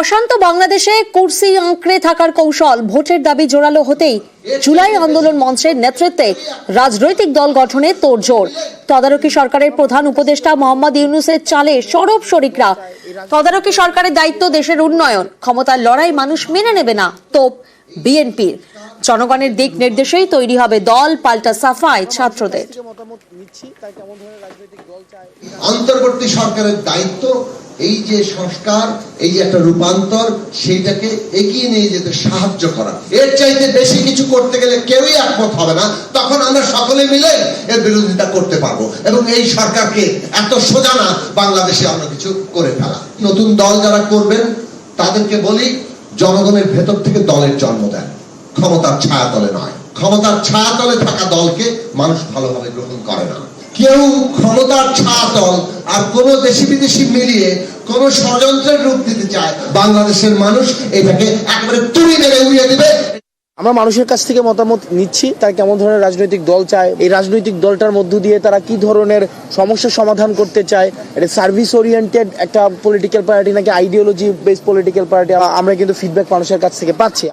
অশান্ত বাংলাদেশে কুর্সি আঁকড়ে থাকার কৌশল ভোটের দাবি জোরালো হতেই জুলাই আন্দোলন মঞ্চের নেতৃত্বে রাজনৈতিক দল গঠনে তোড়জোড়। তদারকি সরকারের প্রধান উপদেষ্টা মোহাম্মদ ইউনুসের চালে সরব শরিকরা। তদারকি সরকারের দায়িত্ব দেশের উন্নয়ন। ক্ষমতার লড়াই মানুষ মেনে নেবে না, তোপ বিএনপির। জনগণের দিক নির্দেশেই তৈরি হবে দল, পাল্টা সাফাই ছাত্রদের। অন্তর্বর্তী সরকারের দায়িত্ব এই যে সংস্কার, এই যে একটা রূপান্তর, সেইটাকে এগিয়ে নিয়ে যেতে সাহায্য করা। এর চাইতে বেশি কিছু করতে গেলে কেউই একমত হবে না। তখন আমরা সকলে মিলে এর বিরোধিতা করতে পারব। এবং এই সরকারকে এত সোজা না বাংলাদেশে অন্য কিছু করে ফেলা। নতুন দল যারা করবেন, তাদেরকে বলি, জনগণের ভেতর থেকে দলের জন্ম দেন। ক্ষমতার ছায়াতলে নয়। ক্ষমতার ছায়াতলে থাকা দলকে মানুষ ভালোভাবে গ্রহণ করে না। কেউ ক্ষমতার ছায়াতল আর কোন দেশি বিদেশি মিলিয়ে কোন ষড়যন্ত্রের রূপ দিতে চায়। বাংলাদেশের মানুষ এটাকে একেবারে তুড়ি মেরে উড়িয়ে দিবে। আমরা মানুষের কাছ থেকে মতামত নিচ্ছি, তারা কেমন ধরনের রাজনৈতিক দল চায়, এই রাজনৈতিক দলটার মধ্য দিয়ে তারা কি ধরনের সমস্যার সমাধান করতে চায়। এটা সার্ভিস ওরিয়েন্টেড একটা পলিটিক্যাল পার্টি নাকি আইডিওলজি বেস পলিটিক্যাল পার্টি আমরা কিন্তু ফিডব্যাক মানুষের কাছ থেকে পাচ্ছি।